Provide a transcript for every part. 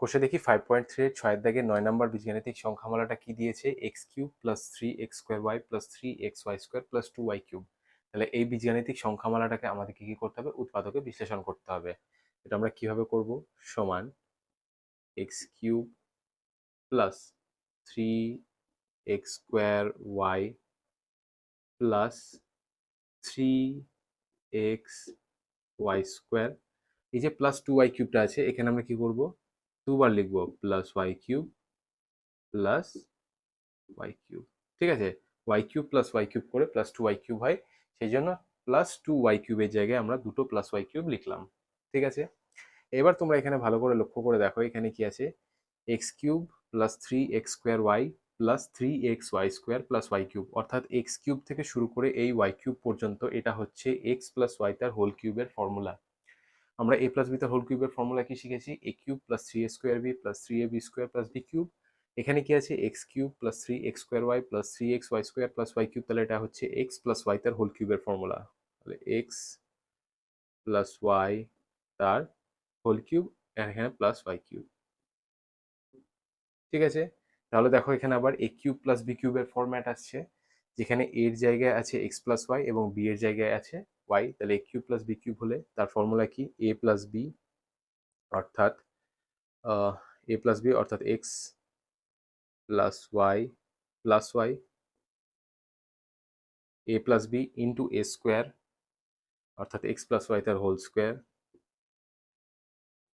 কোষে দেখি five point three এর ছয়ের দাগে নয় নম্বর বীজগাণিতিক সংখ্যামালাটা কি দিয়েছে? X cube plus three x square y plus three x y square plus two y cube তাহলে এই বীজগাণিতিক সংখ্যামালাটাকে আমাদেরকে কি করতে হবে? উৎপাদকে বিশ্লেষণ করতে হবে। এটা আমরা কীভাবে করব? সমান x cube plus three x square y plus three x y square এই যে প্লাস টু ওয়াই কিউবটা আছে, এখানে আমরা কি করব? দুবার লিখব plus y cube plus y cube ঠিক আছে? Y cube plus y cube করে প্লাস টু ওয়াই কিউব হয় সেই জন্য প্লাস টু ওয়াই কিউবের জায়গায় আমরা দুটো প্লাস ওয়াই কিউব লিখলাম, ঠিক আছে? এবার তোমরা এখানে ভালো করে লক্ষ্য করে দেখো, এখানে কি আছে? X cube plus three x square y plus three x y square plus y cube অর্থাৎ এক্স কিউব থেকে শুরু করে এই ওয়াই কিউব পর্যন্ত এটা হচ্ছে এক্স প্লাস ওয়াই তার হোল কিউবের ফর্মুলা আমরা এ প্লাস বি তার হোল কিউবের ফর্মুলা কি শিখেছি? A cube plus three a square b plus three a b square plus b cube এখানে কি আছে? X cube plus three x square y plus three x y square plus y cube তাহলে এটা হচ্ছে x plus Y তার whole কিউবের formula তাহলে x plus Y তার হোল কিউব এখানে প্লাস ওয়াই কিউব ঠিক আছে? তাহলে দেখো এখানে আবার এ কিউব প্লাস বি কিউবের ফর্ম্যাট আসছে, যেখানে এর জায়গায় আছে এক্স প্লাস ওয়াই এবং বি এর জায়গায় আছে ওয়াই তাহলে a cube plus b cube হলে তার ফর্মুলা কি? এ প্লাস বি অর্থাৎ এ প্লাস বি অর্থাৎ x plus y plus y a plus b into a square অর্থাৎ এক্স প্লাস ওয়াই তার whole square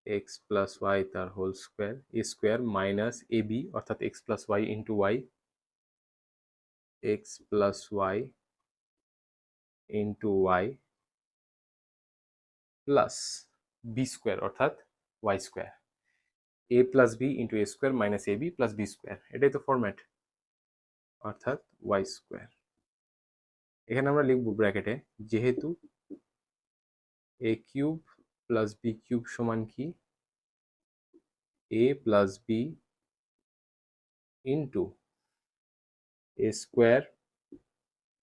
x plus y তার whole square a square minus a b অর্থাৎ x plus y into y x plus y into y plus b square অর্থাৎ y square a plus b into a square minus a b plus b square এটাই তো format অর্থাৎ y square এখানে আমরা লিখব ব্র্যাকেটে যেহেতু a cube plus b cube সমান কি? A plus b into a square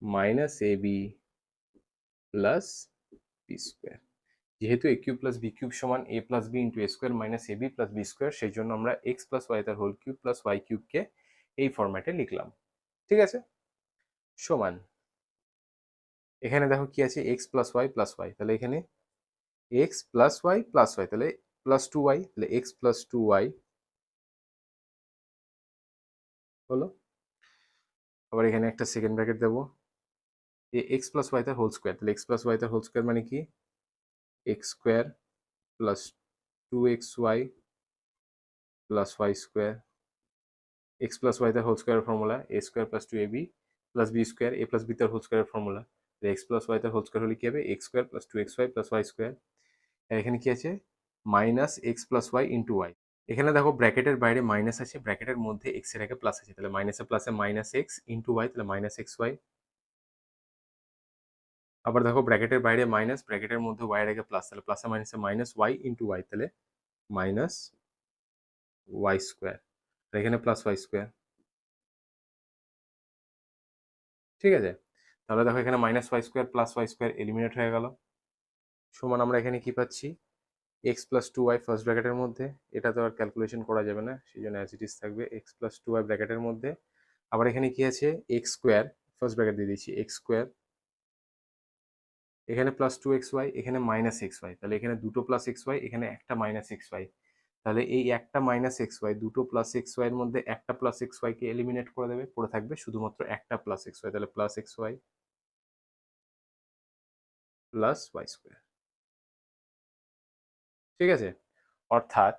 minus a b plus b square যেহেতু a cube plus b cube সমান a plus b into a square minus a b plus b square সেই জন্য আমরা x plus Y তার whole cube plus Y কিউবকে এই ফরম্যাটে লিখলাম। ঠিক আছে? সমান। এখানে দেখো কি আছে? X plus y plus y তাহলে এখানে x plus y plus y তাহলে প্লাস টু ওয়াই তাহলে এক্স প্লাস টু ওয়াই হলো। আবার এখানে একটা সেকেন্ড ব্র্যাকেট দেবো। এক্স প্লাস ওয়াই তার হোল স্কোয়ার তাহলে এক্স প্লাস ওয়াই তার হোল স্কোয়ার মানে কি x square plus two x y plus y square x plus y তার whole square formula a square plus two a b plus b square a plus b তার whole square formula x plus y তার whole square হলে কি হবে x square plus two x y plus y square আর এখানে কি আছে minus x plus y into y এখানে দেখো ব্র্যাকেটের বাইরে মাইনাস আছে ব্র্যাকেটের মধ্যে এক্সের আগে প্লাস আছে তাহলে মাইনাসে প্লাসে মাইনাস এক্স ইন্টু ওয়াই তাহলে মাইনাস এক্স ওয়াই আবার দেখো ব্র্যাকেটের বাইরে মাইনাস ব্র্যাকেটের মধ্যে ওয়াই আগে প্লাস তাহলে প্লাসে মাইনাসে মাইনাস ওয়াই ইন্টু ওয়াই তাহলে মাইনাস ওয়াই স্কোয়ার এখানে প্লাস ওয়াই স্কোয়ার ঠিক আছে? তাহলে দেখো এখানে minus y square plus y square eliminate হয়ে গেল। সমান আমরা এখানে কি পাচ্ছি? X plus two y first ব্র্যাকেটের মধ্যে, এটা তো আর ক্যালকুলেশন করা যাবে না সেই জন্য অ্যাজ ইট ইস থাকবে এক্স প্লাস টু ওয়াই ব্র্যাকেটের মধ্যে। আবার এখানে কি আছে? এক্স স্কোয়ার ফার্স্ট ব্র্যাকেট দিয়ে দিচ্ছি এক্স স্কোয়ার এখানে প্লাস টু এক্স ওয়াই এখানে মাইনাস এক্স ওয়াই তাহলে এখানে দুটো প্লাস এক্স ওয়াই এখানে একটা মাইনাস এক্স ওয়াই তাহলে এই একটা মাইনাস এক্স ওয়াই দুটো প্লাস এক্স ওয়াই এর মধ্যে একটা প্লাস এক্স ওয়াইকে এলিমিনেট করে দেবে, পড়ে থাকবে শুধুমাত্র একটা প্লাস এক্স ওয়াই তাহলে plus x y plus y square ঠিক আছে? অর্থাৎ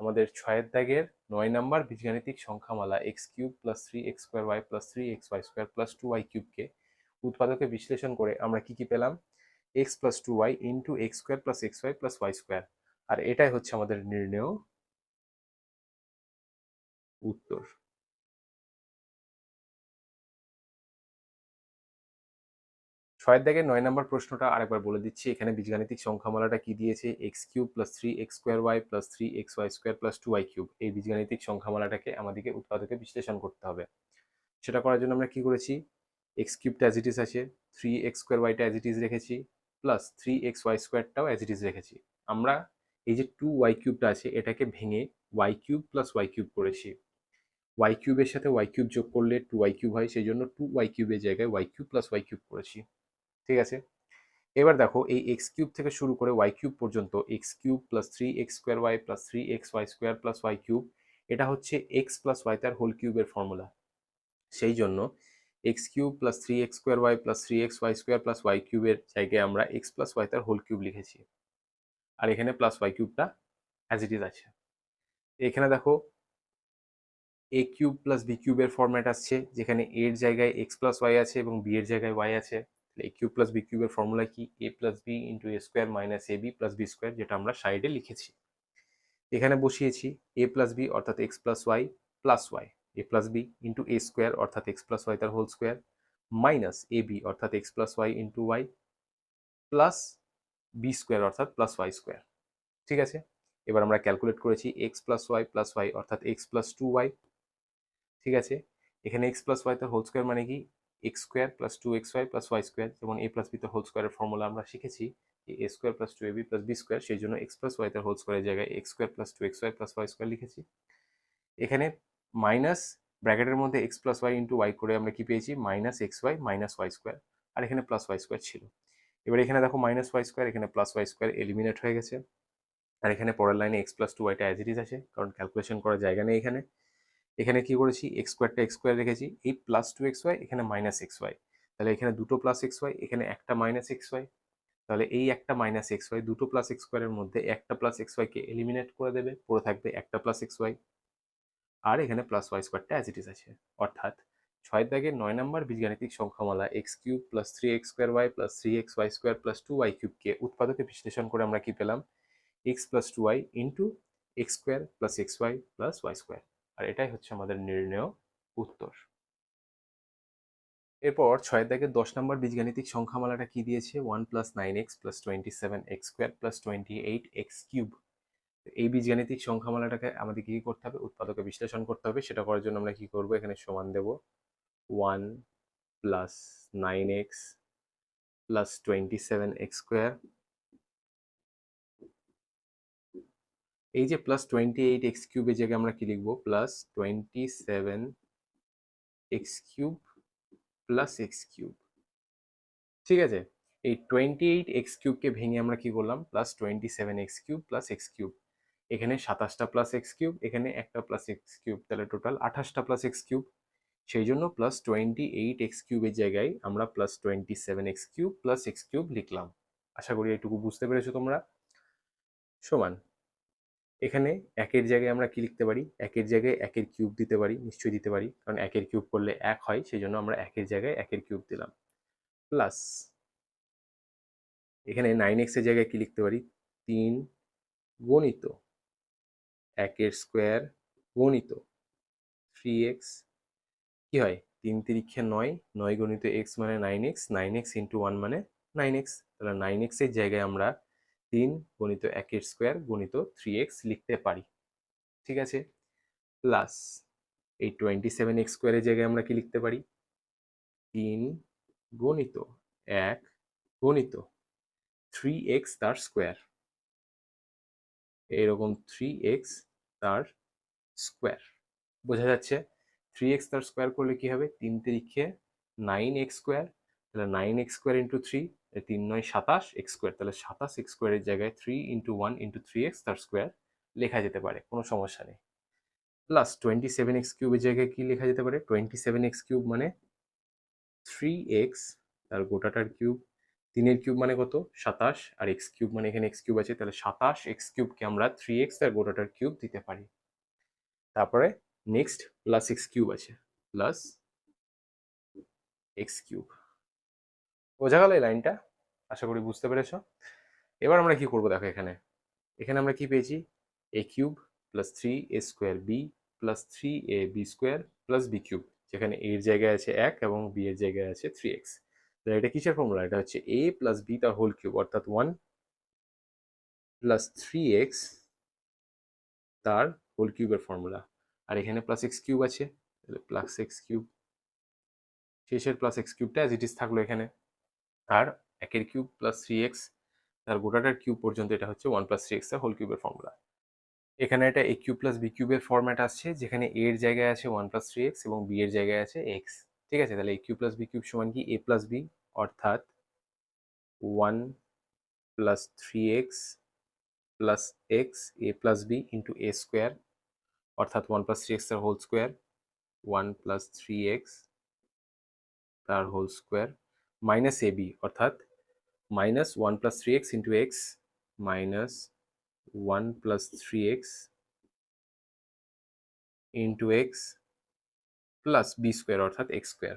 আমাদের ছয়ের দাগের নয় নাম্বার বীজগাণিতিক সংখ্যামালা x cube plus three x square y plus three x y square plus two y কিউবকে উৎপাদকে বিশ্লেষণ করে আমরা কি কি পেলাম? X plus two y into x square plus x y plus y square আর এটাই হচ্ছে আমাদের নির্ণেয় উত্তর। ছয়ের দাগের নয় নম্বর প্রশ্নটা আরেকবার বলে দিচ্ছি। এখানে বীজগাণিতিক সংখ্যামালাটা কি দিয়েছে? X cube plus three x square y plus three x y square plus two y cube এই বীজগাণিতিক সংখ্যামালাটাকে আমাদেরকে উৎপাদকে বিশ্লেষণ করতে হবে। সেটা করার জন্য আমরা কি করেছি? এক্স কিউবটা অ্যাজ আছে থ্রি এক্স স্কোয়ার ওয়াইটা অ্যাজ রেখেছি প্লাস থ্রি এক্স ওয়াই স্কোয়ারটাও অ্যাজ ইট ইজ রেখেছি। আমরা এই যে টু ওয়াই কিউবটা আছে, এটাকে ভেঙে y cube plus y cube করেছি। ওয়াই কিউবের সাথে ওয়াই কিউব যোগ করলে টু ওয়াই কিউব হয় সেই জন্য টু ওয়াই কিউবের জায়গায় y cube plus y cube করেছি। ঠিক আছে? এবার দেখো, এই এক্স কিউব থেকে শুরু করে ওয়াই কিউব পর্যন্ত x cube plus three x square y plus three x y square plus y cube এটা হচ্ছে এক্স প্লাস ওয়াই তার হোল কিউবের ফর্মুলা সেই জন্য x cube plus three x square y plus three x y square plus y কিউবের জায়গায় আমরা x plus Y তার হোল কিউব লিখেছি। আর এখানে প্লাস ওয়াই কিউবটা অ্যাজ ইট ইজ আছে। এখানে দেখো এ কিউব প্লাস বি কিউবের ফরম্যাট আসছে, যেখানে এর জায়গায় এক্স প্লাস ওয়াই আছে এবং বি এর জায়গায় ওয়াই আছে। তাহলে এ কিউব প্লাস বি কিউবের ফর্মুলা কি? A plus b into a square minus a b plus b square যেটা আমরা সাইডে লিখেছি। এখানে বসিয়েছি এ প্লাস বি অর্থাৎ x plus y plus y a plus b into a square অর্থাৎ এক্স প্লাস ওয়াই তার whole square minus a b অর্থাৎ x plus y into y plus b square অর্থাৎ প্লাস ওয়াই স্কোয়ার ঠিক আছে? এবার আমরা calculate করেছি x plus y plus y অর্থাৎ এক্স প্লাস টু ওয়াই ঠিক আছে? এখানে এক্স প্লাস ওয়াই তার হোল স্কোয়ার মানে কি? X square plus two x y plus y square যেমন এ প্লাস বি তার হোল স্কোয়ারের ফর্মুলা আমরা শিখেছি a square plus two a b plus b square সেই জন্য এক্স প্লাস ওয়াই তার হোল স্কোয়ারের জায়গায় x square plus two x y plus y square লিখেছি। এখানে মাইনাস ব্র্যাকেটের মধ্যে x plus y into y করে আমরা কি পেয়েছি? Minus x y minus y square আর এখানে প্লাস ওয়াই স্কোয়ার ছিল। এবার এখানে দেখো মাইনাস ওয়াই স্কোয়ার এখানে প্লাস ওয়াই স্কোয়ার এলিমিনেট হয়ে গেছে। আর এখানে পরের লাইনে এক্স প্লাস টু ওয়াইটা অ্যাজ ইট ইজ আছে, কারণ ক্যালকুলেশন করার জায়গা নেই এখানে। এখানে কি করেছি? এক্স স্কোয়ারটা এক্স স্কোয়ার রেখেছি। এই প্লাস টু এক্স ওয়াই এখানে মাইনাস এক্স ওয়াই তাহলে এখানে দুটো প্লাস এক্স ওয়াই এখানে একটা মাইনাস এক্স ওয়াই তাহলে এই একটা মাইনাস এক্স ওয়াই দুটো প্লাস এক্স স্কোয়ারের মধ্যে একটা প্লাস এক্স ওয়াইকে এলিমিনেট করে দেবে। পড়ে থাকবে একটা প্লাস এক্স ওয়াই আর এখানে প্লাস ওয়াই স্কোয়ারটা অ্যাজ ইট ইজ আছে। অর্থাৎ ছয় দাগের নয় নম্বর বীজগাণিতিক সংখ্যামালা x cube plus three x square y plus three x y square plus two y কিউবকে উৎপাদকে বিশ্লেষণ করে আমরা কি পেলাম? X plus two y into x square plus x y plus y square আর এটাই হচ্ছে আমাদের নির্ণয় উত্তর। এরপর ছয়ের দাগের দশ নম্বর বীজগাণিতিক সংখ্যামালাটা কি দিয়েছে? One plus nine x plus twenty seven x square plus twenty eight x cube এই বীজগাণিতিক সংখ্যামালাটাকে আমাদের কি করতে হবে? উৎপাদকে বিশ্লেষণ করতে হবে। সেটা করার জন্য আমরা কি করব? এখানে সমান দেব one plus nine x plus twenty seven x square. এই যে প্লাস টোয়েন্টি এইট এক্স কিউবের জায়গায় আমরা কি লিখব? Plus twenty seven x cube plus x cube. ঠিক আছে? এই টোয়েন্টি এইট এক্স কিউবকে ভেঙে আমরা কি করলাম? Plus twenty seven x cube plus x cube. এখানে সাতাশটা প্লাস এক্স কিউব এখানে একটা প্লাস এক্স কিউব তাহলে টোটাল আঠাশটা প্লাস এক্স কিউব সেই জন্য প্লাস টোয়েন্টি এইট এক্স কিউবের জায়গায় আমরা plus twenty seven x cube plus x cube লিখলাম। আশা করি এটুকু বুঝতে পেরেছ তোমরা। সমান, এখানে একের জায়গায় আমরা কি লিখতে পারি? একের জায়গায় একের কিউব দিতে পারি, নিশ্চয়ই দিতে পারি, কারণ একের কিউব করলে এক হয়, সেই জন্য আমরা একের জায়গায় একের কিউব দিলাম। প্লাস এখানে নাইন এক্সের জায়গায় কি লিখতে পারি? তিন গণিত একের স্কোয়ার গণিত থ্রি এক্স কি হয়? তিন তিরিক্ষে নয় নয় গণিত এক্স মানে nine x nine x into one মানে নাইন এক্স তাহলে নাইন এক্সের জায়গায় আমরা তিন গণিত একের স্কোয়ার গণিত থ্রি এক্স লিখতে পারি। ঠিক আছে? প্লাস এই টোয়েন্টি সেভেন এক্স স্কোয়ারের জায়গায় আমরা কি লিখতে পারি? তিন গণিত এক গণিত থ্রি এক্স তার স্কোয়ার। এরকম থ্রি এক্স তার স্কোয়ার বোঝা যাচ্ছে থ্রি এক্স তার স্কোয়ার করলে কি হবে? তিন তিরিখে নাইন এক্স স্কোয়ার তাহলে nine x square into three তিন নয় সাতাশ এক্স স্কোয়ার তাহলে সাতাশ এক্স স্কোয়ারের জায়গায় three into one into three x তার স্কোয়ার লেখা যেতে পারে, কোনো সমস্যা নেই। প্লাস টোয়েন্টি সেভেন এক্স কিউবের জায়গায় কি লেখা যেতে পারে? টোয়েন্টি সেভেন এক্স কিউব মানে থ্রি এক্স তার গোটাটার কিউব তিনের কিউব মানে কত? সাতাশ। আর এক্স কিউব মানে এখানে এক্স কিউব আছে, তাহলে সাতাশ এক্স কিউবকে আমরা থ্রি এক্স তার গোটাটার কিউব দিতে পারি। তারপরে নেক্সট প্লাস এক্স কিউব আছে প্লাস এক্স কিউব বোঝা গেল এই লাইনটা? আশা করি বুঝতে পেরেছ। এবার আমরা কি করব দেখো এখানে। এখানে আমরা কি পেয়েছি? A cube plus three a square b plus three a b square plus b cube যেখানে এর জায়গায় আছে এক এবং বি এর জায়গায় আছে থ্রি এক্স তাহলে এটা কিসের ফর্মুলা এটা হচ্ছে এ প্লাস বি তার হোল কিউব অর্থাৎ ওয়ান প্লাস থ্রি এক্স তার হোল কিউবের ফর্মুলা আর এখানে প্লাস এক্স কিউব আছে, তাহলে প্লাস এক্স কিউব শেষের প্লাস এক্স কিউবটা অ্যাজ ইট ইজ থাকল এখানে। আর একের কিউব প্লাস থ্রি এক্স তার গোটাটার কিউব পর্যন্ত এটা হচ্ছে ওয়ান প্লাস থ্রি এক্স তার হোল কিউবের ফর্মুলা এখানে এটা এ কিউব প্লাস বি কিউবের ফর্ম্যাট আসছে, যেখানে এ এর জায়গায় আছে ওয়ান প্লাস থ্রি এক্স এবং বি এর জায়গায় আছে এক্স ঠিক আছে? তাহলে a cube plus b cube সমান কি? এ প্লাস বি অর্থাৎ one plus three x plus x a plus b into a square অর্থাৎ ওয়ান প্লাস থ্রি এক্স তার whole square one plus three x তার whole square minus a b অর্থাৎ minus one plus three x into x minus one plus three x into x plus b square অর্থাৎ x square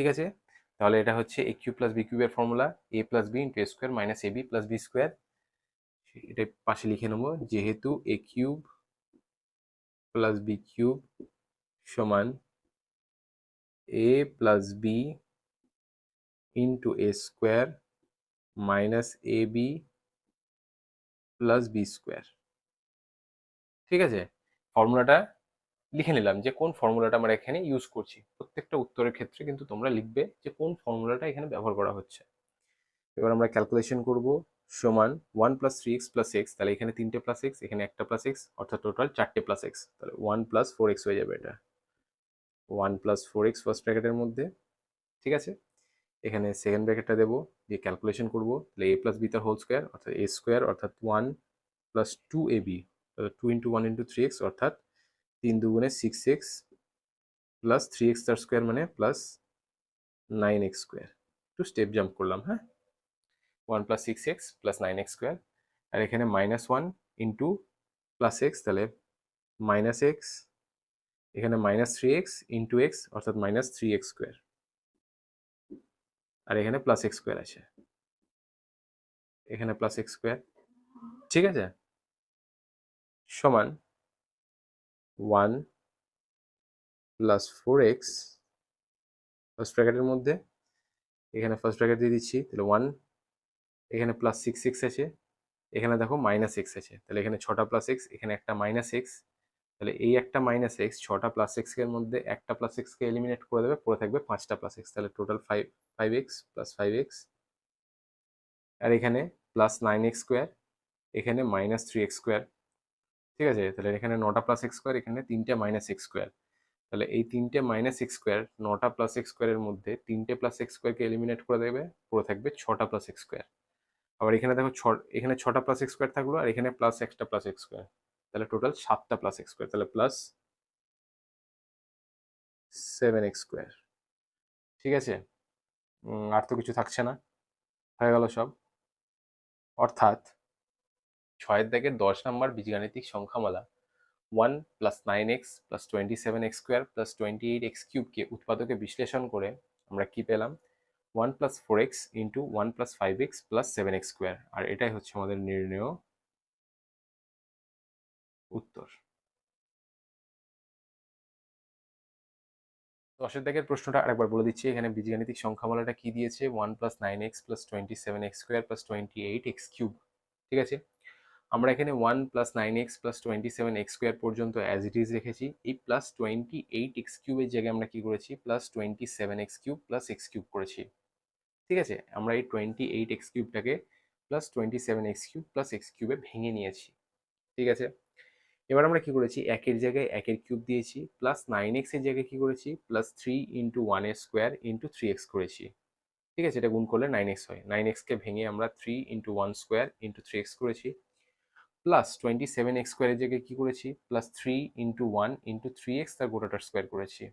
ঠিক আছে? তাহলে এটা হচ্ছে a Q plus B কিউবের formula a plus b into a square minus a b plus b square এটা পাশে লিখে নেব, যেহেতু a cube plus b cube সমান a plus b into a square minus a b plus b square ঠিক আছে? ফর্মুলাটা লিখে নিলাম যে কোন ফর্মুলাটা আমরা এখানে ইউজ করছি। প্রত্যেকটা উত্তরের ক্ষেত্রে কিন্তু তোমরা লিখবে যে কোন ফর্মুলাটা এখানে ব্যবহার করা হচ্ছে। এবার আমরা ক্যালকুলেশন করব, সমান one plus three x plus x তাহলে এখানে তিনটে প্লাস এক্স এখানে একটা প্লাস এক্স অর্থাৎ টোটাল চারটে প্লাস এক্স তাহলে ওয়ান প্লাস ফোর এক্স হয়ে যাবে এটা। One plus four x first ব্র্যাকেটের মধ্যে, ঠিক আছে? এখানে সেকেন্ড ব্র্যাকেটটা দেবো, দিয়ে ক্যালকুলেশন করব, তাহলে এ প্লাস বি তার হোল স্কোয়ার অর্থাৎ এ স্কোয়ার অর্থাৎ one plus two a b two into one into three x অর্থাৎ তিন দুগুণে six x plus three x তার স্কোয়ার মানে প্লাস নাইন এক্স স্কোয়ার একটু স্টেপ জাম্প করলাম হ্যাঁ? One plus six x plus nine x square আর এখানে minus one into plus x তাহলে মাইনাস এক্স এখানে minus three x into x অর্থাৎ minus three x square আর এখানে প্লাস এক্স স্কোয়ার আছে। এখানে প্লাস এক্স স্কোয়ার ঠিক আছে? সমান one plus four x first ব্র্যাকেটের মধ্যে। এখানে ফার্স্ট ব্র্যাকেট দিয়ে দিচ্ছি, তাহলে ওয়ান। এখানে প্লাস সিক্স এক্স আছে। এখানে দেখো মাইনাস এক্স আছে, তাহলে এখানে ছটা প্লাস এক্স, এখানে একটা মাইনাস এক্স। তাহলে এই একটা মাইনাস এক্স, ছটা প্লাস এক্সের মধ্যে একটা প্লাস এক্সকে এলিমিনেট করে দেবে, পড়ে থাকবে পাঁচটা প্লাস এক্স। তাহলে total five five x plus five x. আর এখানে প্লাস নাইন এক্স স্কোয়ার এখানে মাইনাস থ্রি এক্স স্কোয়ার ঠিক আছে? তাহলে এখানে নটা প্লাস এক্স স্কোয়ার এখানে তিনটে মাইনাস এক্স স্কোয়ার তাহলে এই তিনটে মাইনাস এক্স স্কোয়ার নটা প্লাস এক্স স্কোয়ারের মধ্যে তিনটে প্লাস এক্স স্কোয়ারকে এলিমিনেট করে দেবে, পড়ে থাকবে ছটা প্লাস এক্স স্কোয়ার আবার এখানে দেখো ছ, এখানে ছটা প্লাস এক্স স্কোয়ার থাকল আর এখানে প্লাস একটা প্লাস এক্স স্কোয়ার তাহলে টোটাল সাতটা প্লাস এক্স স্কোয়ার তাহলে প্লাস সেভেন এক্স স্কোয়ার ঠিক আছে? আর তো কিছু থাকছে না। হয়ে গেল সব। অর্থাৎ ছয়ের দাগের দশ নম্বর বীজগাণিতিক সংখ্যামালা। One plus nine x plus twenty seven x square plus twenty eight x কিউবকে উৎপাদকে বিশ্লেষণ করে আমরা কি পেলাম? One plus four x into one plus five x plus seven x square আর এটাই হচ্ছে আমাদের নির্ণয় উত্তর। দশের দাগের প্রশ্নটা আরেকবার বলে দিচ্ছি, এখানে বীজগাণিতিক সংখ্যামালাটা কি দিয়েছে? One plus nine x plus twenty seven x square plus twenty eight x cube ঠিক আছে? আমরা এখানে one plus nine x plus twenty seven x square পর্যন্ত অ্যাজ ইট ইজ রেখেছি। এই প্লাস টোয়েন্টি এইট এক্স কিউবের জায়গায় আমরা কি করেছি? Plus twenty seven x cube plus x cube করেছি। ঠিক আছে? আমরা এই twenty eight x কিউবটাকে plus twenty seven x cube plus x কিউবে ভেঙে নিয়েছি। ঠিক আছে? এবার আমরা কি করেছি? একের জায়গায় একের কিউব দিয়েছি। প্লাস নাইন এক্সের জায়গায় কি করেছি? প্লাস থ্রি ইন্টু ওয়ানের স্কোয়ার ইন্টু থ্রি এক্স করেছি। ঠিক আছে? এটা গুণ করলে নাইন এক্স হয়। নাইন এক্সকে ভেঙে আমরা three into one square into three x করেছি। প্লাস টোয়েন্টি সেভেন এক্স স্কোয়ারের জায়গায় কী করেছি? Plus three into one into three x তার গোটাটার স্কোয়ার করেছি।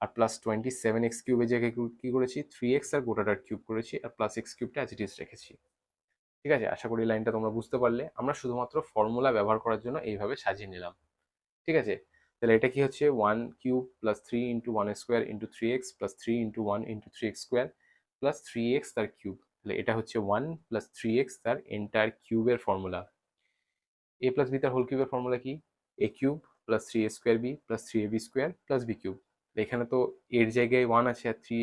আর প্লাস টোয়েন্টি সেভেন এক্স কিউবের জায়গায় কী করেছি? থ্রি এক্স আর গোটাটার কিউব করেছি আর প্লাস এক্স কিউবটা অ্যাজ ইট ইজ রেখেছি। ঠিক আছে? আশা করি লাইনটা তোমরা বুঝতে পারলে। আমরা শুধুমাত্র ফর্মুলা ব্যবহার করার জন্য এইভাবে সাজিয়ে নিলাম। ঠিক আছে? তাহলে এটা কি হচ্ছে? One cube plus three into one square into three x plus three into one into three x square plus three x তার কিউব তাহলে এটা হচ্ছে ওয়ান প্লাস থ্রি এক্স তার এন্টার কিউবের ফর্মুলা এ প্লাস বি তার whole কিউবের formula কি? A cube plus three a square b plus three a b square plus b cube এখানে তো এর জায়গায় ওয়ান আছে আর থ্রি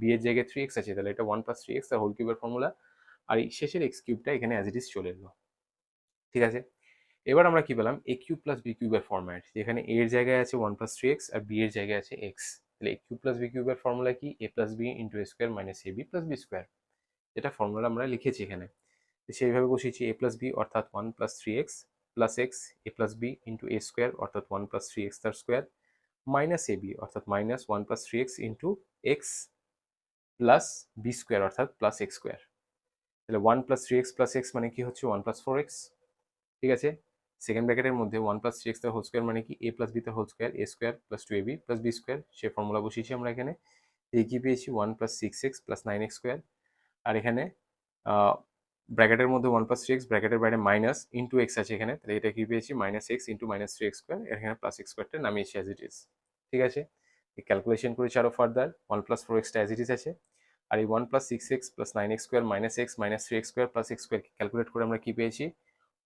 বি এর জায়গায় থ্রি এক্স আছে। তাহলে এটা ওয়ান প্লাস থ্রি এক্স তার হোল কিউবের ফর্মুলা আর এই শেষের এক্স কিউবটা এখানে অ্যাজ ইট ইজ চলে এলো। ঠিক আছে? এবার আমরা কি পেলাম? এ কিউব প্লাস বি কিউবের ফর্ম্যাট যেখানে এর জায়গায় আছে ওয়ান প্লাস থ্রি এক্স আর বি এর জায়গায় আছে এক্স তাহলে এ কিউব প্লাস বি কিউবের ফর্মুলা কি? A plus b into a square minus a b plus b square এটা ফর্মুলা আমরা লিখেছি এখানে। সেইভাবে বসিয়েছি এ প্লাস বি অর্থাৎ one plus three x plus x a plus b into a square অর্থাৎ ওয়ান প্লাস থ্রি এক্স তার square minus A B অর্থাৎ minus one plus three x into x plus b square অর্থাৎ plus x square তাহলে one plus three x plus x মানে কি হচ্ছে? One plus four x ঠিক আছে? Second ব্র্যাকেটের মধ্যে ওয়ান প্লাস থ্রি এক্স তার হোল স্কোয়ার মানে কি? এ প্লাস বি তার whole square a square plus two a b plus b square say formula বসিয়েছি আমরা এখানে। এই কি পেয়েছি? One plus six x plus nine x square আর এখানে ব্র্যাকেটের মধ্যে ওয়ান প্লাস থ্রি এক্স ব্র্যাকেটের বাইরে মাইনাস ইন্টু এক্স আছে এখানে। তাহলে এটা কি পেয়েছি? Minus x into minus three x square এখানে প্লাস এক্স স্কোয়ারটা নামিয়েছি অ্যাজ ইট ইজ ঠিক আছে? এই ক্যালকুলেশন করেছি আরও ফার্দার ওয়ান প্লাস ফোর এক্সটা অ্যাজ ইট ইজ আছে। আর এই one plus six x plus nine x square minus x minus three x square plus x square calculate করে আমরা কি পেয়েছি?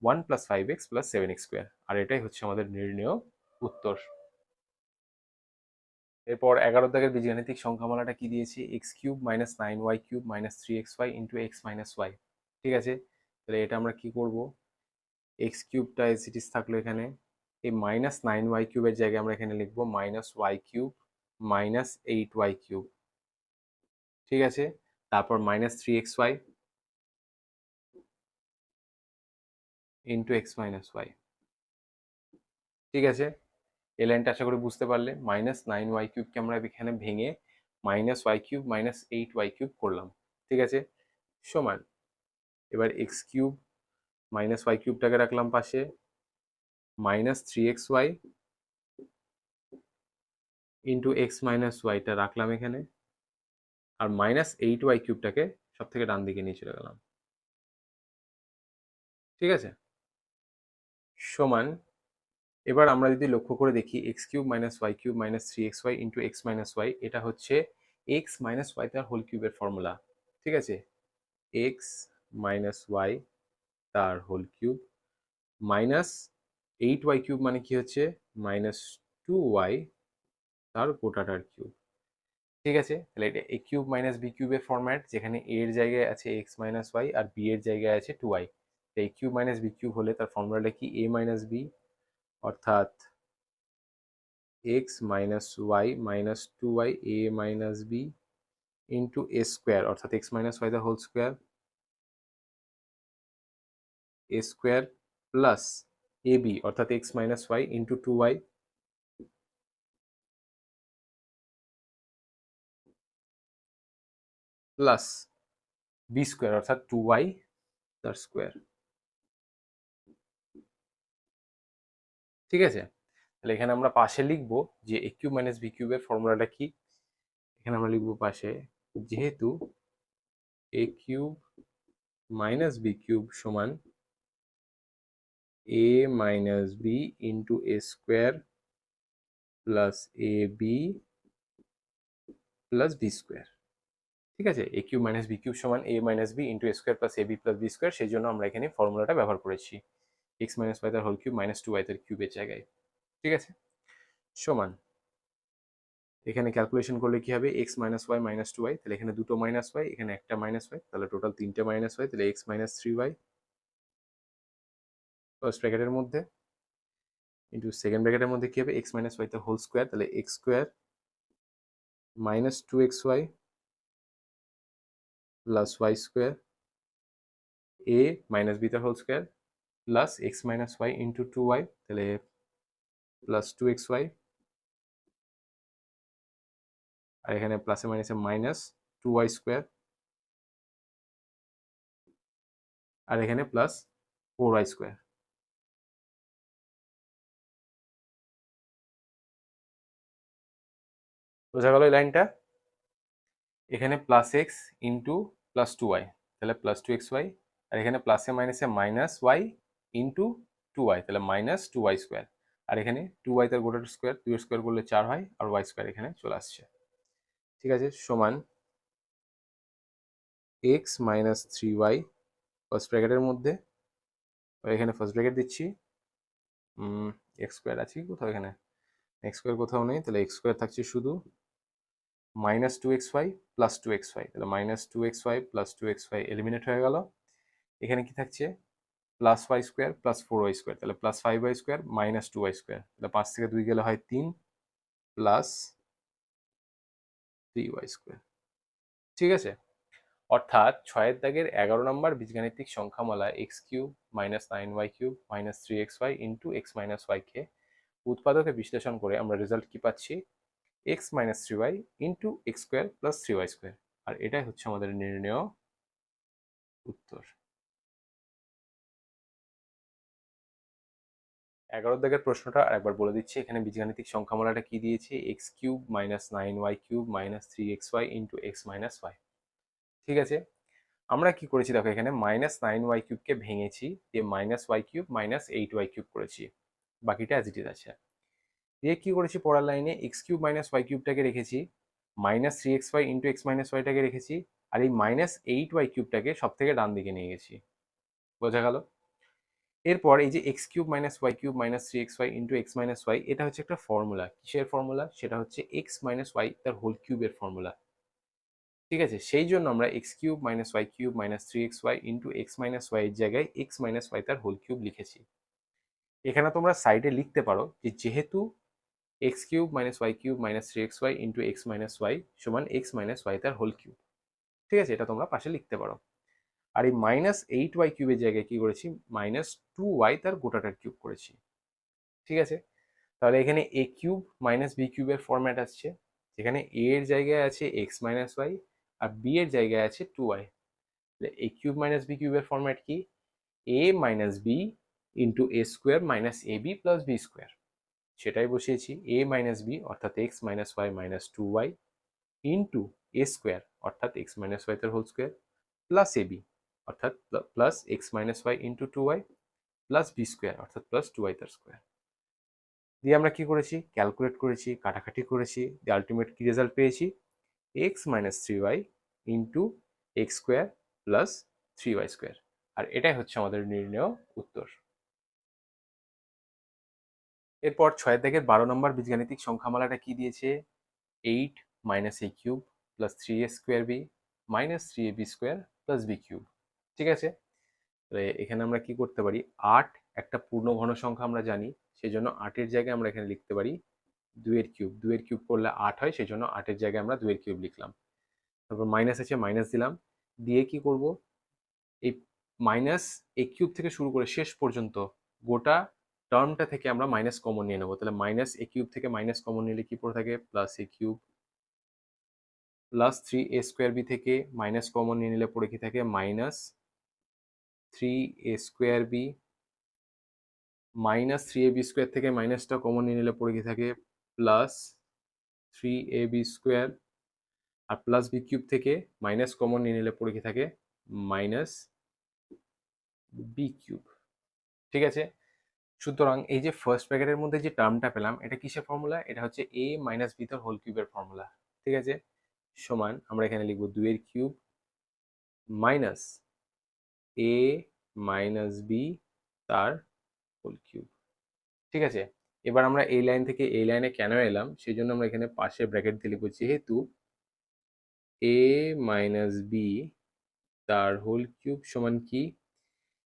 One plus five x plus seven x square আর এটাই হচ্ছে আমাদের নির্ণয় উত্তর। এরপর এগারো দাগের বীজগাণিতিক সংখ্যামালাটা কি দিয়েছি? X cube minus nine y cube minus three x y into x minus y ঠিক আছে? তাহলে এটা আমরা কি করব? এক্স কিউবটা এস ইট ইস থাকল এখানে। এই মাইনাস নাইন ওয়াই কিউবের জায়গায় আমরা এখানে লিখব minus y cube minus eight y cube ঠিক আছে? তারপর minus three x y into x minus y ঠিক আছে? এই লাইনটা আশা করি বুঝতে পারলে। মাইনাস নাইন ওয়াই কিউবকে আমরা এখানে ভেঙে minus y cube minus eight y cube করলাম। ঠিক আছে? সমান। এবার এক্স কিউব মাইনাস ওয়াই কিউবটাকে রাখলাম পাশে minus three x y into x minus ওয়াইটা রাখলাম এখানে, আর মাইনাস এইট ওয়াই কিউবটাকে সব থেকে ডান দিকে নিয়ে চলে গেলাম। ঠিক আছে? সমান, এবার আমরা যদি লক্ষ্য করে দেখি x cube minus y cube minus three x y into x minus y এটা হচ্ছে এক্স মাইনাস ওয়াই তার হোল কিউবের ফর্মুলা ঠিক আছে? এক্স মাইনাস ওয়াই তার whole cube minus eight y cube মানে কি হচ্ছে? মাইনাস টু ওয়াই তার গোটাটার কিউব ঠিক আছে? তাহলে এটা এ কিউব মাইনাস বি কিউবের ফরম্যাট যেখানে এ এর জায়গায় আছে এক্স মাইনাস ওয়াই আর বি এর জায়গায় আছে two y a cube minus b cube হলে তার ফর্মুলাটা কি? এ মাইনাস বি অর্থাৎ x minus y minus two y a minus b into a square অর্থাৎ x minus y the whole square a square plus a b অর্থাৎ x minus y into two y plus b square অর্থাৎ two y তার square ঠিক আছে? তাহলে এখানে আমরা পাশে লিখব যে এ কিউব মাইনাস বি কিউবের ফর্মুলাটা কি? এখানে আমরা লিখব পাশে, যেহেতু a cube minus b cube সমান minus b into a square plus a b plus b square ঠিক আছে? A cube minus b cube সমান a minus b into a square plus a b plus b square সেই জন্য আমরা এখানে ফর্মুলাটা ব্যবহার করেছি। এক্স মাইনাস ওয়াই তার whole cube minus two y তার কিউবের জায়গায়, ঠিক আছে? সমান, এখানে ক্যালকুলেশন করলে কি হবে? X minus y minus two y তাহলে এখানে দুটো মাইনাস ওয়াই এখানে একটা মাইনাস ওয়াই তাহলে টোটাল তিনটে মাইনাস ওয়াই তাহলে x minus three y first ব্র্যাকেটের মধ্যে। ইন্টু সেকেন্ড ব্র্যাকেটের মধ্যে কি হবে? X minus y whole square তাহলে x square minus two x y plus y square a minus b তার whole square plus x minus y into two y তাহলে plus two x y আর এখানে প্লাসে মাইনাসে মাইনাস টু ওয়াই স্কোয়ার আর এখানে plus four y square বোঝা গেল এই লাইনটা? এখানে plus x into plus two y তাহলে প্লাস টু এক্স ওয়াই আর এখানে প্লাসে মাইনাসে minus y into two y তাহলে মাইনাস টু ওয়াই স্কোয়ার আর এখানে টু ওয়াই তার গোটার স্কোয়ার টু স্কোয়ার করলে চার হয়, আর ওয়াই স্কোয়ার এখানে চলে আসছে। ঠিক আছে, সমান x minus three y first ব্র্যাকেটের মধ্যে এখানে ফার্স্ট ব্র্যাকেট দিচ্ছি। এক্স স্কোয়ার আছে কোথাও এখানে? এক্স স্কোয়ার কোথাও নেই, তাহলে এক্স স্কোয়ার থাকছে শুধু minus two x y plus two x y তাহলে minus two x y plus two x y eliminate হয়ে গেল। এখানে কি থাকছে? Plus y square plus four y square তাহলে plus five y square minus two y square তাহলে পাঁচ থেকে দুই গেলে হয় তিন প্লাস থ্রি ওয়াই স্কোয়ার ঠিক আছে? অর্থাৎ ছয়ের দাগের এগারো নম্বর বীজগাণিতিক সংখ্যামালা x cube minus nine y cube minus three x y into x minus ওয়াইকে উৎপাদকে বিশ্লেষণ করে আমরা রেজাল্ট কি পাচ্ছি? X minus three y into x square plus three y square আর এটাই হচ্ছে আমাদের নির্ণয় উত্তর। এগারো দাগের প্রশ্নটা আরেকবার বলে দিচ্ছি। এখানে বীজগাণিতিক সংখ্যামালাটা কি দিয়েছে? X cube minus nine y cube minus three x y into x minus y ঠিক আছে? আমরা কি করেছি দেখো এখানে? মাইনাস নাইন ওয়াই কিউবকে ভেঙেছি, দিয়ে minus y cube minus eight y cube করেছি। বাকিটা অ্যাজ ইট ইজ আছে। দিয়ে কি করেছি পড়ার লাইনে? এক্স কিউব মাইনাস ওয়াই কিউবটাকে রেখেছি? Minus three x y into x minus ওয়াইটাকে রেখেছি। আর এই মাইনাস এইট ওয়াই কিউবটাকে সব থেকে ডান দিকে নিয়ে গেছি। বোঝা গেল? এরপর এই যে x cube minus y cube minus three x y into x minus y এটা হচ্ছে একটা ফর্মুলা কিসের ফর্মুলা সেটা হচ্ছে এক্স মাইনাস ওয়াই তার হোল কিউবের ফর্মুলা ঠিক আছে? সেই জন্য আমরা x cube minus y cube minus three x y into x minus y এর জায়গায় এক্স মাইনাস ওয়াই তার হোল কিউব লিখেছি। এখানে তোমরা সাইডে লিখতে পারো যে যেহেতু x cube minus y cube minus three x y into x minus y সমান এক্স মাইনাস ওয়াই তার হোল কিউব ঠিক আছে? এটা তোমরা পাশে লিখতে পারো। আর এই মাইনাস এইট ওয়াই কিউবের জায়গায় কি করেছি? মাইনাস টু ওয়াই তার গোটাটার কিউব করেছি। ঠিক আছে? তাহলে এখানে এ কিউব মাইনাস বি কিউবের ফরম্যাট আসছে। যেখানে এ এর জায়গায় আছে এক্স মাইনাস ওয়াই আর বি এর জায়গায় আছে two y a cube minus b কিউবের ফরম্যাট কি? A minus b into a square minus a b plus b square সেটাই বসিয়েছি এ মাইনাস বি অর্থাৎ x minus y minus two y into a square অর্থাৎ x minus y তার whole square plus a b অর্থাৎ plus x minus y into two y plus b square অর্থাৎ plus two y তার square দিয়ে আমরা কি করেছি? Calculate করেছি, কাটাকাটি করেছি দিয়ে আলটিমেট কি রেজাল্ট পেয়েছি? X minus three y into x square plus three y square আর এটাই হচ্ছে আমাদের নির্ণয় উত্তর। এরপর ছয় থেকে বারো নম্বর বীজগাণিতিক সংখ্যামালাটা কি দিয়েছে? Eight minus a cube plus three a square b minus three a b square plus b cube ঠিক আছে? তাহলে এখানে আমরা কি করতে পারি? আট, একটা পূর্ণ ঘন সংখ্যা আমরা জানি সেই জন্য আটের জায়গায় আমরা এখানে লিখতে পারি দুয়ের কিউব দুয়ের কিউব করলে আট হয় সেই জন্য আটের জায়গায় আমরা দুয়ের কিউব লিখলাম। তারপর মাইনাস আছে মাইনাস দিলাম, দিয়ে কি করব? এই মাইনাস এ কিউব থেকে শুরু করে শেষ পর্যন্ত গোটা টার্মটা থেকে আমরা মাইনাস কমন নিয়ে নেব। তাহলে মাইনাস এ কিউব থেকে মাইনাস কমন নিলে কি পড়ে থাকে? Plus a cube plus three a square b থেকে মাইনাস কমন নিয়ে নিলে পড়ে কি থাকে? Minus three a square b minus three a b square থেকে মাইনাসটা কমন নিয়ে নিলে পড়ে কি থাকে? Plus three a b square R plus B cube থেকে মাইনাস কমন নিয়ে নিলে পড়ে কি থাকে? মাইনাস বি কিউব ঠিক আছে? সুতরাং এই যে ফার্স্ট ব্র্যাকেটের মধ্যে যে টার্মটা পেলাম, এটা কিসের ফর্মুলা এটা হচ্ছে এ মাইনাস বি তার হোল কিউবের ফর্মুলা ঠিক আছে? সমান, আমরা এখানে লিখব দুইয়ের cube minus a minus b তার হোল কিউব ঠিক আছে? এবার আমরা এই লাইন থেকে এই লাইনে কেন এলাম? সেই জন্য আমরা এখানে পাশে ব্র্যাকেট দিয়ে লিখব যেহেতু এ মাইনাস বি তার হোল কিউব সমান কি?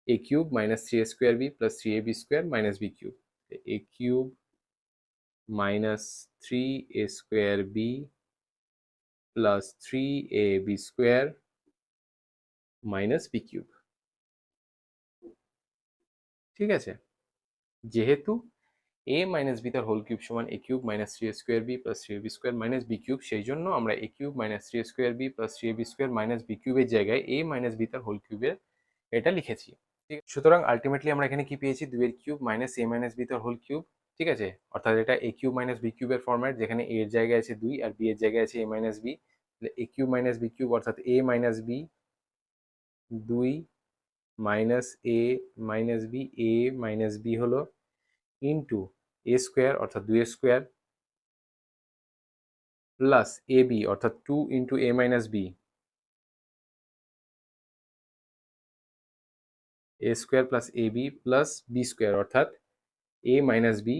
B plus three a b square minus b cube a cube minus three a square b plus three a b square minus b cube ঠিক আছে? যেহেতু এ মাইনাস বি তার হোল কিউব সমান a cube minus three square b plus three b square minus b cube সেই জন্য আমরা a cube minus three square b plus three b square minus b কিউবের জায়গায় এ মাইনাস বি তার whole কিউবের এটা লিখেছি। ঠিক সুতরাং আলটিমেটলি আমরা এখানে কি পেয়েছি? দুইয়ের cube minus a minus b তার হোল কিউব ঠিক আছে? অর্থাৎ এটা এ কিউব মাইনাস বি কিউবের ফর্ম্যাট যেখানে এ এর জায়গায় আছে দুই আর বি এর জায়গায় আছে a minus b a cube minus b cube অর্থাৎ এ মাইনাস বি দুই minus a minus b a minus b হলো ইন্টু এ স্কোয়ার অর্থাৎ দুই স্কোয়ার প্লাস এ বি অর্থাৎ two into a minus b a square plus a b plus b square অর্থাৎ এ minus B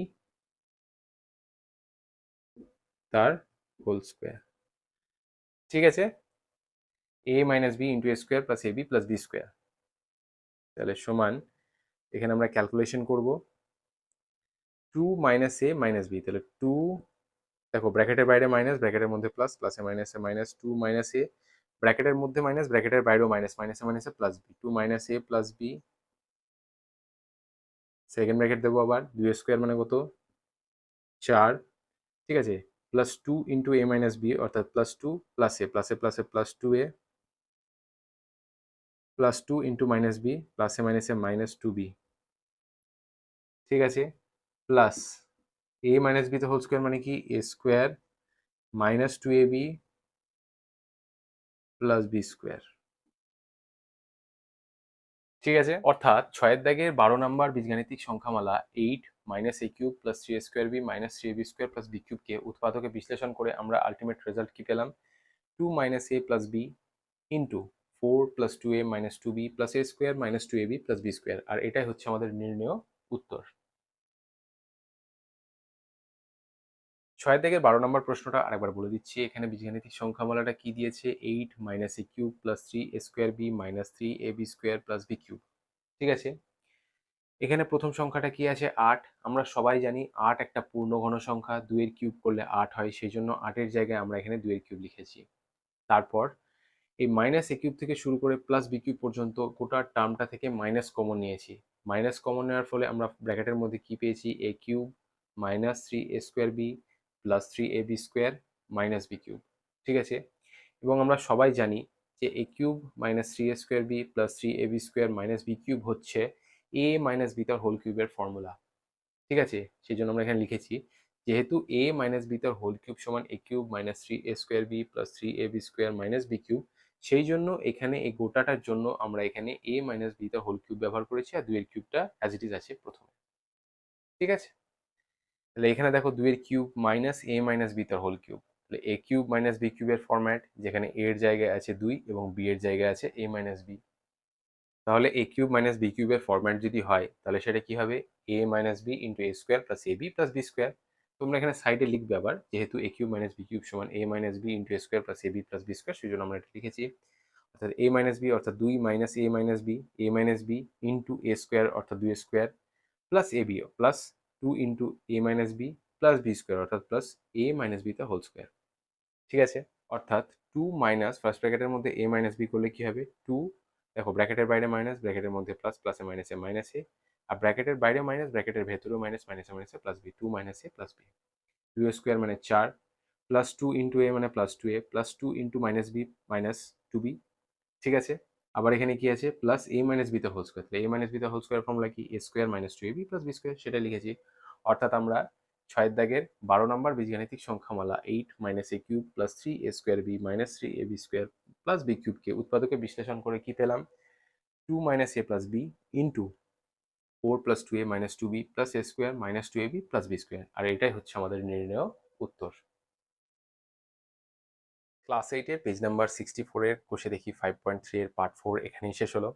তার whole square ঠিক আছে? A minus b into a square plus a b plus b square তাহলে সমান, এখানে আমরা calculation করব। Two minus a minus b তাহলে টু দেখো ব্র্যাকেটের বাইরে মাইনাস ব্র্যাকেটের মধ্যে প্লাস প্লাসে মাইনাসে মাইনাস টু মাইনাস এ ব্র্যাকেটের মধ্যে মাইনাস, ব্র্যাকেটের বাইরেও মাইনাস, মাইনাসে মাইনাসে plus b two minus a plus b second bracket দেবো আবার, দুই স্কোয়ার মানে কত? চার। ঠিক আছে? Plus two into a minus b অর্থাৎ প্লাস টু প্লাস এ প্লাসে প্লাসে plus two a plus two into minus b প্লাসে মাইনাসে মাইনাস টু বি ঠিক আছে? প্লাস এ মাইনাস বি তো হোল স্কোয়ার মানে কি? A square minus two a b plus b square ঠিক আছে? অর্থাৎ ছয়ের দাগের বারো নম্বর বীজগাণিতিক সংখ্যামালা eight minus a cube plus three square b minus three b square plus b কিউবকে উৎপাদকে বিশ্লেষণ করে আমরা আলটিমেট রেজাল্ট কি পেলাম? Two minus a plus b into four plus two a minus two b plus a square minus two a b plus b square আর এটাই হচ্ছে আমাদের নির্ণয় উত্তর। ছয়ের থেকে বারো নম্বর প্রশ্নটা আরেকবার বলে দিচ্ছি। এখানে বীজগাণিতিক সংখ্যামালাটা কি দিয়েছে? Eight minus a cube plus three a square b minus three a b square plus b cube ঠিক আছে? এখানে প্রথম সংখ্যাটা কি আছে? আট। আমরা সবাই জানি আট একটা পূর্ণ ঘন সংখ্যা, দুইয়ের কিউব করলে আট হয় সেই জন্য আটের জায়গায় আমরা এখানে দুইয়ের কিউব লিখেছি। তারপর এই মাইনাস এ কিউব থেকে শুরু করে প্লাস বি কিউব পর্যন্ত গোটা টার্মটা থেকে মাইনাস কমন নিয়েছি। মাইনাস কমন নেওয়ার ফলে আমরা ব্র্যাকেটের মধ্যে কি পেয়েছি? A cube minus three A square B plus three A B square minus B cube ঠিক আছে? এবং আমরা সবাই জানি যে A cube minus three A square B plus three A B square minus B cube হচ্ছে এ মাইনাস বি তার whole কিউবের ফর্মুলা ঠিক আছে? সেই জন্য আমরা এখানে লিখেছি, যেহেতু এ মাইনাস বি তার হোল কিউব সমান A cube minus three A square B plus three A B square minus B cube সেই জন্য এখানে এই গোটাটার জন্য আমরা এখানে এ মাইনাস বি তার হোল কিউব ব্যবহার করেছি আর দুইয়ের কিউবটা অ্যাজ ইট ইজ আছে প্রথমে, ঠিক আছে? তাহলে এখানে দেখো দুইয়ের cube minus A minus B তার হোল কিউব। তাহলে এ কিউব মাইনাস বি কিউবের ফরম্যাট, যেখানে এ এর জায়গায় আছে দুই এবং বি এর জায়গায় আছে এ মাইনাস বি। তাহলে এ কিউব মাইনাস বি কিউবের ফরম্যাট যদি হয়, তাহলে সেটা কি হবে? A minus B into A square plus A B plus B square. তোমরা এখানে সাইডে লিখবে আবার, যেহেতু A cube minus B cube সমান A minus B into A square plus A B plus B square সেই জন্য আমরা এটা লিখেছি। অর্থাৎ এ মাইনাস বি অর্থাৎ দুই minus A minus B, A minus B into A square অর্থাৎ দুই square plus A B plus two into A minus B plus B square অর্থাৎ প্লাস এ মাইনাস বি তা হোল স্কোয়ার ঠিক আছে? অর্থাৎ টু মাইনাস ফার্স্ট ব্র্যাকেটের মধ্যে এ minus B করলে কি হবে? টু দেখো ব্র্যাকেটের বাইরে মাইনাস ব্র্যাকেটের মধ্যে প্লাস প্লাসে মাইনাসে মাইনাসে আর ব্র্যাকেটের বাইরে মাইনাস ব্র্যাকেটের ভেতরেও মাইনাস মাইনাসে মাইনাসে plus B two minus A plus B two square মানে চার প্লাস টু ইন্টু এ মানে plus two A plus two into minus B minus two B ঠিক আছে? আবার এখানে কি আছে? প্লাস এ মাইনাস বিতে হোল স্কোয়ার তাহলে এ মাইনাস বিতে হোল স্কোয়ার ফর্মুলা কি? A square minus two A B plus B square সেটা লিখেছি। অর্থাৎ আমরা ছয়ের দাগের বারো নম্বর বীজগাণিতিক সংখ্যামালা eight minus A cube plus three A square B minus three A B square plus B কিউবকে উৎপাদকে বিশ্লেষণ করে কি পেলাম? Two minus A plus B into four plus two A minus two B plus A square minus two A B plus B square আর এটাই হচ্ছে আমাদের নির্ণয় উত্তর। ক্লাস এইটের পেজ নাম্বার সিক্সটি ফোরের কোষে দেখি ফাইভ পয়েন্ট থ্রি এর পার্ট ফোর এখানেই শেষ হলো।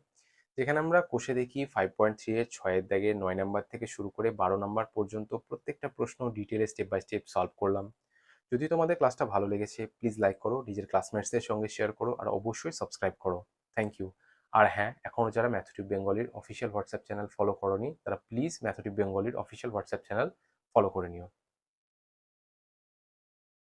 যেখানে আমরা কোষে দেখি ফাইভ পয়েন্ট থ্রি এর ছয়ের দাগে নয় নাম্বার থেকে শুরু করে বারো নাম্বার পর্যন্ত প্রত্যেকটা প্রশ্ন ডিটেলে স্টেপ বাই স্টেপ সলভ করলাম। যদি তোমাদের ক্লাসটা ভালো লেগেছে প্লিজ লাইক করো, নিজের ক্লাসমেটসদের সঙ্গে শেয়ার করো, আর অবশ্যই সাবস্ক্রাইব করো। থ্যাংক ইউ আর হ্যাঁ এখনও যারা ম্যাথটিভ বেঙ্গলির অফিসিয়াল হোয়াটসঅ্যাপ চ্যানেল ফলো করনি, তারা প্লিজ ম্যাথটিভ বেঙ্গলির অফিসিয়াল হোয়াটসঅ্যাপ চ্যানেল ফলো করে নিও।